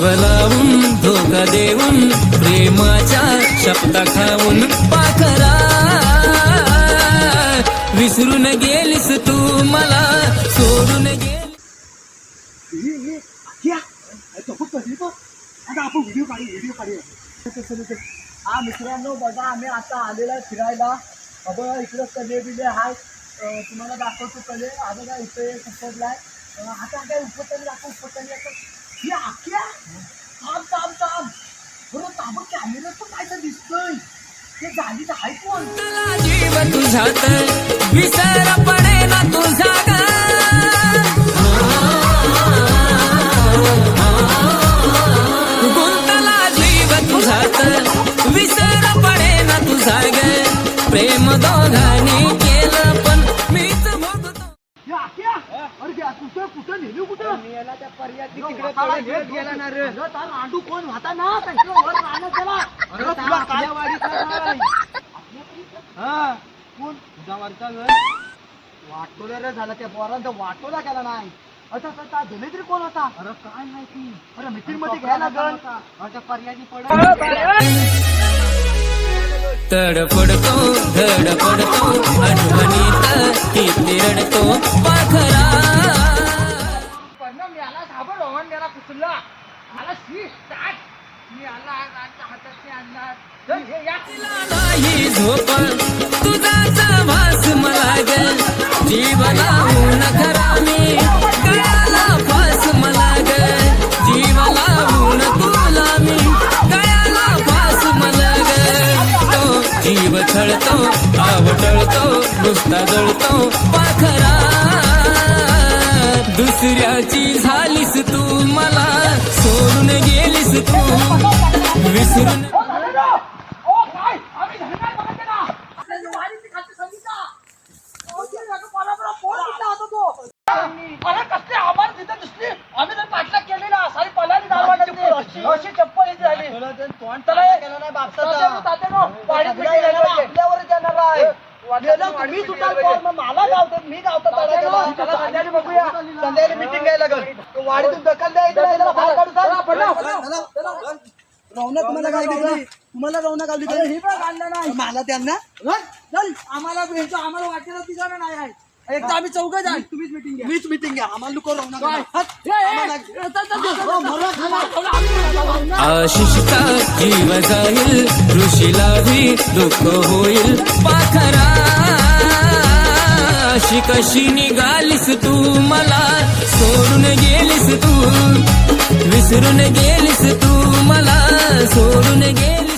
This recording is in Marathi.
जीव लावून धोका देऊन प्रेमाच्या शब्दा खाऊन पाखरा. विसरून गेलीस तू मला सोडून गेली आपण व्हिडिओ काढू व्हिडिओ काढूया हा मित्रांनो बघा आम्ही आता आलेला आहे फिरायला. बघा इकडं कले बिले हाय. तुम्हाला दाखवतो कले. हा इथे उपटला आहे आता काय उपटली दाखव? उपटली आता गाडी तर आहे कोण? जीव तुझ्यात विसर पडे ना तुझा ग. गुंतला जीव तुझ्यात विसर पडे ना तुझा ग. प्रेम दोघांनी केलं पण मीच हे कुठं कुठं नेली कुठं? मी याला त्या पर्याय तिकडे गेला ना रे. रांडू कोण होता ना त्यांच्या वर राहण्यात गेला अरे तुला काय हा कोण घर वाटोला रे झाला त्या पोरांचा वाटोला गेला नाही अच्छा कोण होता? अरे काय माहिती. अरे मीटिंगमध्ये घ्यायला गण. त्या पर्यायी तडपडतो धडपडतो आठवणीत किती रडतो पाखरा. गळ्याला फास मला ग तो जीव छळतो आवटळतो नुसता जळतो पाखरा. दुसऱ्याची झालीस तू मला सोडून गेलीस तू अरे कसले आम्हाला तिथे दिसली? आम्ही तर पाठलाग केलेला सारी पलानी दारवाड्याची अशी चप्पल इथे झाली तोंड त्याला केला नाही आहे. मी कोण मला गावतात मी गावतात संध्याकाळी बघूया. संध्याकाळी मिटिंग घ्यायला लागल. वाडीतून दखल द्यायचं रौनक तुम्हाला काय दिली तुम्हाला रौनक. गावली अरे ही बघ आणलं नाही. मला त्यांना? चल आम्हाला भेटतो आम्हाला वाटेला तिघांना नाही आहे. एकदा आम्ही चौघ जाईल. तुम्हीच मिटिंग घ्या. मीच मिटिंग घ्या. आम्हाला? हे, हे, चल, चल. आशिषचा जीव जाईल ऋषीलाही दुःख होईल. पाखरा अशी कशी निघालीस तू मला? सोडून गेलीस तू विसरून गेलीस तू मला? सोडून गेली